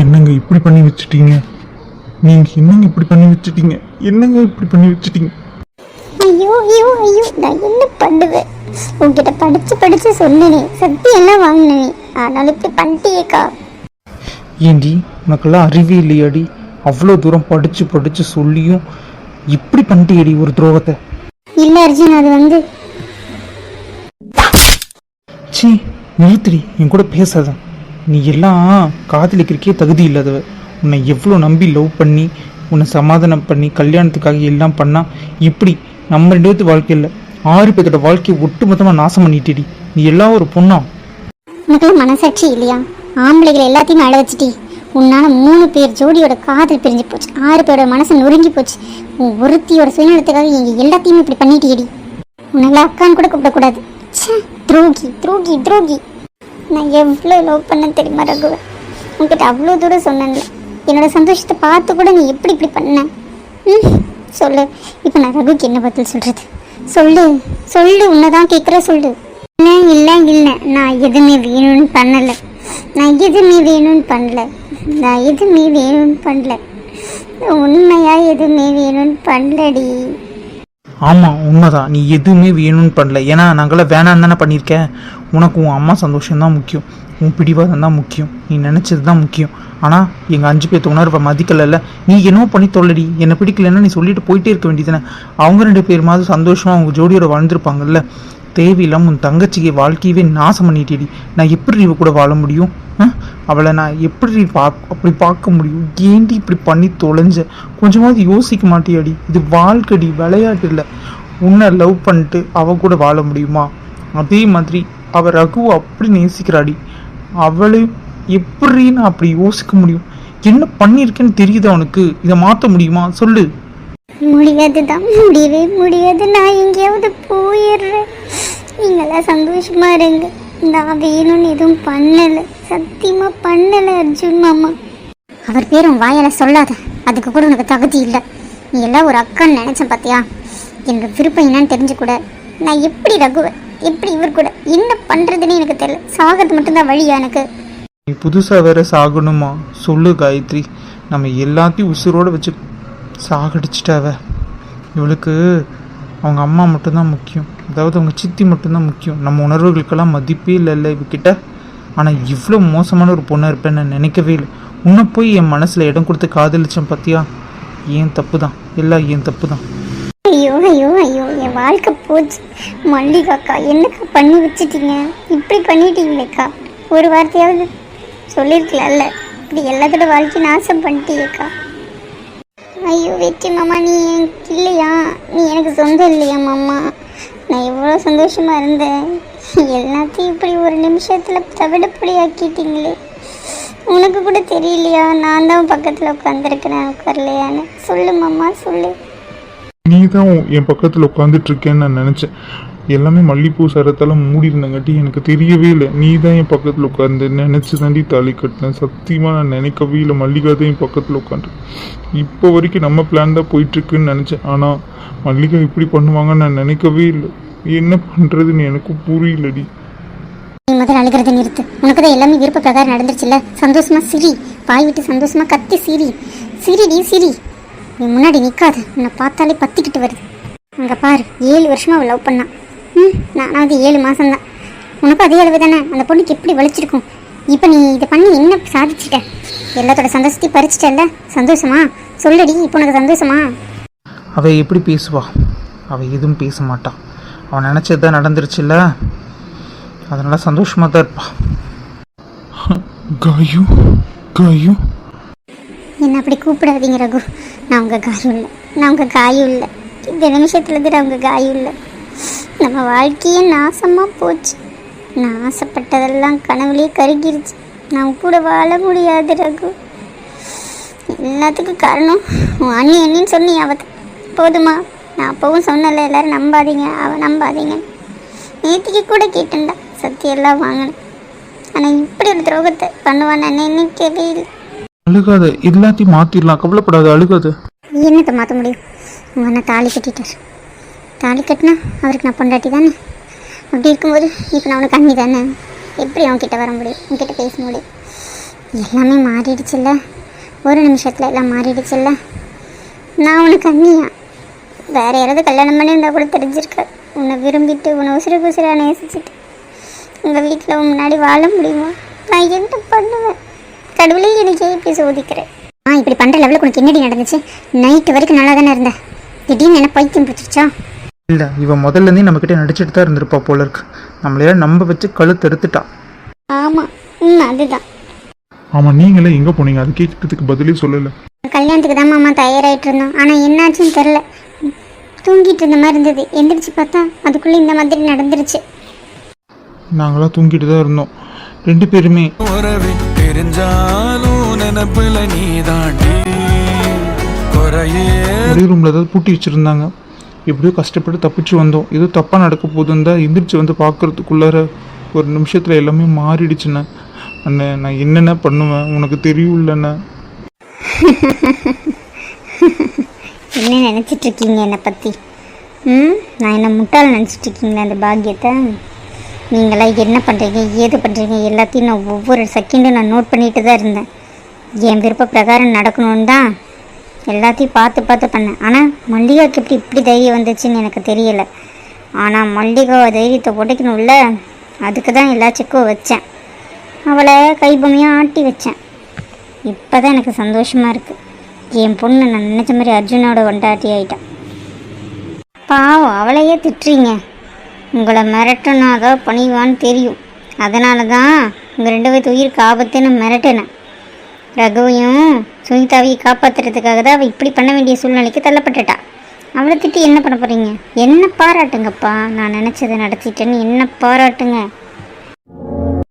என்னங்க இப்படி பண்ணி வச்சிட்டீங்க? நீங்க என்னங்க இப்படி பண்ணி வச்சிட்டீங்க? என்னங்க இப்படி பண்ணி வச்சிட்டீங்க? ஐயோ ஐயோ ஐயோ நான் என்ன பண்ணுவேன்? உன்கிட்ட படிச்சு படிச்சு சொன்னனே. சக்தி எல்லாம் வாங்கினேன். ஆனாலும் இப்படி பண்ணிட்டியேக்கா. ஏண்டி உனக்கெல்லாம் அறிவே இல்லையாடி? அவ்வளோ தூரம் படிச்சு படிச்சு சொல்லியும் இப்படி பண்ணிட்டியடி ஒரு துரோகத்தை? இல்ல அர்ஜுன் அது வந்து சீ நிறுத்திடி. என் கூட பேசாத. நீ எல்லாம் காதலிக்கிறக்கே தகுதி இல்லாதவ. உன்னை எவ்வளோ நம்பி லவ் பண்ணி உன்னை சமாதானம் பண்ணி கல்யாணத்துக்காக எல்லாம் பண்ணா இப்படி நம்ம ரெண்டு பேர்த்து வாழ்க்கையில் ஆறு பேர்த்தோட வாழ்க்கையை ஒட்டுமொத்தமாக நாசம் பண்ணிட்டிடி. நீ எல்லாம் ஒரு பொண்ணா? உனக்கு மனசாட்சி இல்லையா? ஆம்பளைகளை எல்லாத்தையும் அழ வச்சுட்டி. உன்னால மூணு பேர் ஜோடியோட காதல் பிரிஞ்சு போச்சு. ஆறு பேரோட மனசு நொறுங்கி போச்சு. உன் ஒருத்தியோட சுயநலத்துக்காக எங்கள் எல்லாத்தையுமே இப்படி பண்ணிட்டியடி. உன்னால அக்கான்னு கூட கூப்பிடக்கூடாது. ச்சே துரோகி துரோகி துரோகி. நான் எவ்வளோ லவ் பண்ண தெரியுமா ரகுவ? உன்கிட்ட அவ்வளோ தூரம் சொன்னேன்ல. என்னோடய சந்தோஷத்தை பார்த்து கூட நீ எப்படி இப்படி பண்ண? ம் சொல்லு. இப்போ நான் ரகுக்கு என்ன பதில் சொல்கிறது சொல்லு. சொல்லு உன்னதான் கேட்குற சொல்லு. இல்லை இல்லை இல்லை. நான் எதுவுமே வேணும்னு பண்ணலை. நான் எதுவுமே வேணும்னு பண்ணல. நான் எதுவுமே வேணும்னு பண்ணல. உண்மையாக எதுவுமே வேணும்னு பண்ணலடி. ஆமாம் உண்மைதான். நீ எதுவுமே வேணும்னு பண்ணல. ஏன்னா நாங்களாம் வேணான்னு தானே பண்ணியிருக்கேன் உனக்கு உன் அம்மா சந்தோஷம்தான் முக்கியம். உன் பிடிவாதம் தான் முக்கியம். நீ நினச்சது தான் முக்கியம். ஆனால் எங்கள் அஞ்சு பேர்த்து உணர்வை மதிக்கலைல்ல? நீ என்னவோ பண்ணி தொல்லடி. என்னை பிடிக்கலன்னா நீ சொல்லிட்டு போயிட்டே இருக்க வேண்டியதானே அவங்க ரெண்டு பேர் மாதிரி சந்தோஷமாக அவங்க ஜோடியோட வாழ்ந்துருப்பாங்கல்ல? தேவையில்லாமல் உன் தங்கச்சிக்கு வாழ்க்கையவே நாசம் பண்ணிட்டேடி. நான் எப்படி இவ கூட வாழ முடியும்? அவளை நான் எப்படி பா அப்படி பார்க்க முடியும்? ஏண்டி இப்படி பண்ணி தொலைஞ்ச? கொஞ்சமாவது யோசிக்க மாட்டியாடி. இது வாழ்க்கடி விளையாட்டு இல்லை. உன்னை லவ் பண்ணிட்டு அவ கூட வாழ முடியுமா? அதே மாதிரி அவள் ரகுவை அப்படி நேசிக்கிறாடி. அவளை எப்படி நான் அப்படி யோசிக்க முடியும்? என்ன பண்ணியிருக்கேன்னு தெரியுது அவனுக்கு இதை மாற்ற முடியுமா? சொல்லு. முடியாதுதான் முடியவே முடியாது. நான் எங்கேயாவது போயிடுறேன். நீங்களாம் சந்தோஷமா இருங்க. நான் வேணும்னு எதுவும் பண்ணலை. சத்தியமா பண்ணலை அர்ஜுன் மாமா. அவர் பேரும் வாயால சொல்லாத. அதுக்கு கூட உனக்கு தகுதி இல்லை. நீ எல்லாம் ஒரு அக்கான்னு நினைச்சேன் பார்த்தியா என்னோட விருப்பம் என்னன்னு தெரிஞ்சு கூட நான் எப்படி ரகுவேன் எப்படி இவர் கூட என்ன பண்றதுன்னு எனக்கு தெரியல. சாகிறது மட்டும்தான் வழியா எனக்கு. நீ புதுசாக வேற சாகணுமா? சொல்லு காயத்ரி. நம்ம எல்லாத்தையும் உசுரோட வச்சு சாகடிச்சிட்டாவ. இவளுக்கு அவங்க அம்மா மட்டும்தான் முக்கியம். அதாவது அவங்க சித்தி மட்டும்தான் முக்கியம். நம்ம உணர்வுகளுக்கெல்லாம் மதிப்பே இல்லைல்ல இவகிட்ட. ஆனால் இவ்வளோ மோசமான ஒரு பொண்ணாக இருப்பேன்னு நான் நினைக்கவே இல்லை. உன்னை போய் என் மனசில் இடம் கொடுத்து காதலிச்சேன் பார்த்தியா ஏன் தப்பு தான் எல்லாம் ஏன் தப்பு தான் ஐயோ ஐயோ ஐயோ என் வாழ்க்கை போச்சு. மல்லிகாக்கா என்னக்கா பண்ணி வச்சுட்டீங்க? இப்படி பண்ணிட்டீங்களேக்கா? ஒரு வார்த்தையாவது சொல்லியிருக்கலாம்ல இப்படி எல்லாத்தோட வாழ்க்கையும் நாசம் பண்ணிட்டீங்கக்கா. ஐயோ வெற்றி மாமா நீ இல்லையா? நீ எனக்கு சொந்தம் இல்லையா மாமா? நான் எவ்வளோ சந்தோஷமா இருந்தேன். எல்லாத்தையும் இப்படி ஒரு நிமிஷத்தில் தவிடுபடி ஆக்கிட்டீங்களே உனக்கு கூட தெரியலையா? நான் தான் பக்கத்தில் உட்காந்துருக்கிறேன் உட்காரலையான்னு சொல்லு மாமா சொல்லு. நீ தான் என் பக்கத்தில் உட்காந்துட்டு இருக்கேன்னு நான் நினச்சேன். எல்லாமே மல்லிப்பூ சரத்தால் மூடி இருந்தங்காட்டி எனக்கு தெரியவே இல்லை. நீ தான் என் பக்கத்தில் உட்காந்து நினச்சி தாண்டி தாலி கட்டினேன் சத்தியமாக நான் நினைக்கவே இல்லை. மல்லிகா தான் என் பக்கத்தில் உட்காந்து இப்போ வரைக்கும் நம்ம பிளான் தான் போயிட்டுருக்குன்னு நினச்சேன். ஆனால் மல்லிகா இப்படி பண்ணுவாங்கன்னு நான் நினைக்கவே இல்லை. என்ன பண்ணுறதுன்னு எனக்கும் புரியலடி. நீ முதல்ல அழுகிறத நிறுத்து. உனக்கு தான் எல்லாமே விருப்ப பிரகாரம் நடந்துருச்சுல்ல? சந்தோஷமா சிரி. பாய் விட்டு சந்தோஷமா கத்தி சிரி. சிரிடி சிரி. நீ முன்னாடி நிற்காத உன்னை பார்த்தாலே பத்திக்கிட்டு வருது. அங்கே பாரு ஏழு வருஷமா அவள் லவ் பண்ணான் ம் நானாவது ஏழு மாசம்தான். உனக்கும் அதே அளவு தானே? அந்த பொண்ணுக்கு எப்படி வலிச்சிருக்கும்? இப்போ நீ இதை பண்ணி என்ன சாதிச்சிட்ட? எல்லாத்தோட சந்தோஷத்தையும் பறிச்சிட்டல்ல? சந்தோஷமா? சொல்லடி இப்போ உனக்கு சந்தோஷமா? அவள் எப்படி பேசுவா? அவள் எதுவும் பேச மாட்டா. அவன் நினச்சது தான் நடந்துருச்சுல்ல? அதனால சந்தோஷமாக தான் இருப்பா. காயு காயு. என்ன அப்படி கூப்பிடாதீங்க ரகு. நான் உங்கள் காயும் இல்லை. நான் உங்கள் காயும் இல்லை. இந்த நிமிஷத்துலேருந்து நான் உங்கள் காயும் இல்லை. நம்ம வாழ்க்கையே நாசமாக போச்சு. நான் ஆசைப்பட்டதெல்லாம் கனவுலேயே கருகிருச்சு. நான் கூட வாழ முடியாது ரகு. எல்லாத்துக்கும் காரணம் உன் அண்ணி அண்ணின்னு சொன்னி அவ போதுமா நான் அப்பவும் சொன்னல எல்லாரும் நம்பாதீங்க அவ நம்பாதீங்க. நேத்திக்கு கூட கேட்டேன்டா சத்தியெல்லாம் வாங்கினேன் ஆனால் இப்படி ஒரு துரோகத்தை பண்ணுவான்னு நான் நினைக்கவே இல்லை. அழுகாத எல்லாத்தையும் மாற்றிடலாம் கவலைப்படாத அழுகாத. என்னத்தை மாற்ற முடியும்? உங்கள் அண்ணன் தாலி கட்டிட்டார். தாலி கட்டினா அவருக்கு நான் பொண்டாட்டி தானே? அப்படி இருக்கும்போது இப்போ நான் உனக்கு அண்ணி தானே? எப்படி அவன்கிட்ட வர முடியும்? உன்கிட்ட பேச முடியும் எல்லாமே மாறிடுச்சுல்ல? ஒரு நிமிஷத்தில் எல்லாம் மாறிடுச்சுல்ல? நான் உனக்கு அண்ணியா? வேற யாராவது கல்யாணம் பண்ணியிருந்தா கூட தெரிஞ்சிருக்காது உன்னை விரும்பிட்டு உன்னை உசுறு குசுராக நேசிச்சுட்டு. உங்கள் வீட்டில் முன்னாடி வாழ முடியுமா? நான் என்ன பண்ணுவேன்? கடவுளே எனக்கு இப்படி சோதிக்கிறேன் ஆ இப்படி பண்ணுற லெவலுக்கு உனக்கு என்னடி நடந்துச்சு? நைட்டு வரைக்கும் நல்லா தானே இருந்தேன் திடீர்னு என்ன பைத்தியம் பிடிச்சிருச்சா? இல்லை இவன் முதல்லேருந்தே நம்மக்கிட்ட நடிச்சிட்டு தான் இருந்திருப்பா போல இருக்கு. நம்மளையா நம்ப வச்சு கழுத்து எடுத்துட்டா. ஆமாம் ம் அதுதான். ஆமாம் நீங்களே எங்கே போனீங்க? அது கேட்கறதுக்கு பதிலே சொல்லலை. கல்யாணத்துக்கு தான் மாமா தயாராகிட்டு இருந்தோம். ஆனால் என்னாச்சுன்னு தெரில தூங்கிட்டு இருந்த மாதிரி இருந்தது. எந்திரிச்சு பார்த்தா அதுக்குள்ளே இந்த மாதிரி நடந்துருச்சு. நாங்களாம் தூங்கிட்டு தான் இருந்தோம். ரெண்டு பேருமே. ஒரே ரூமில் ஏதாவது பூட்டி வச்சுருந்தாங்க. எப்படியோ கஷ்டப்பட்டு தப்பிச்சு வந்தோம். ஏதோ தப்பாக நடக்க போதுன்னு தான் எந்திரிச்சு வந்து பார்க்குறதுக்குள்ளார ஒரு நிமிஷத்தில் எல்லாமே மாறிடுச்சுண்ணே. அண்ணே நான் என்னென்ன பண்ணுவேன்? உனக்கு தெரியும்லண்ணே. என்ன நினச்சிட்டு இருக்கீங்க என்னை பற்றி ம்? நான் என்ன முட்டாள் நினச்சிட்டு இருக்கீங்களா அந்த பாக்கியத்தை? நீங்களாம் என்ன பண்ணுறீங்க ஏது பண்ணுறீங்க எல்லாத்தையும் நான் ஒவ்வொரு செகண்டும் நான் நோட் பண்ணிட்டு தான் இருந்தேன். என் விருப்ப பிரகாரம் நடக்கணும்னு தான். எல்லாத்தையும் பார்த்து பார்த்து பண்ணேன். ஆனால் மல்லிகாவுக்கு எப்படி இப்படி தைரியம் வந்துச்சுன்னு எனக்கு தெரியல. ஆனால் மல்லிகாவை தைரியத்தை உடைக்கணும்ல அதுக்கு தான் எல்லா செக்கும் வச்சேன். அவளை கைபொம்மையாக ஆட்டி வச்சேன். இப்போ தான் எனக்கு சந்தோஷமாக இருக்குது என் பொண்ணு நான் நினச்ச மாதிரி அர்ஜுனோட ஒண்டாட்டி ஆயிட்டான். பாவம் அவளையே திட்டுறீங்க. உங்களை மிரட்டினாதான் பணிவான்னு தெரியும். அதனால தான் உங்கள் ரெண்டு பேர்த்து உயிருக்கு ஆபத்துன்னு மிரட்டினேன். ரகுவையும் சுனிதாவையும் காப்பாற்றுறதுக்காக தான் அவள் இப்படி பண்ண வேண்டிய சூழ்நிலைக்கு தள்ளப்பட்டுட்டா. அவளை திட்டி என்ன பண்ண போகிறீங்க என்ன பாராட்டுங்கப்பா. நான் நினச்சதை நடத்திட்டேன்னு என்ன பாராட்டுங்க?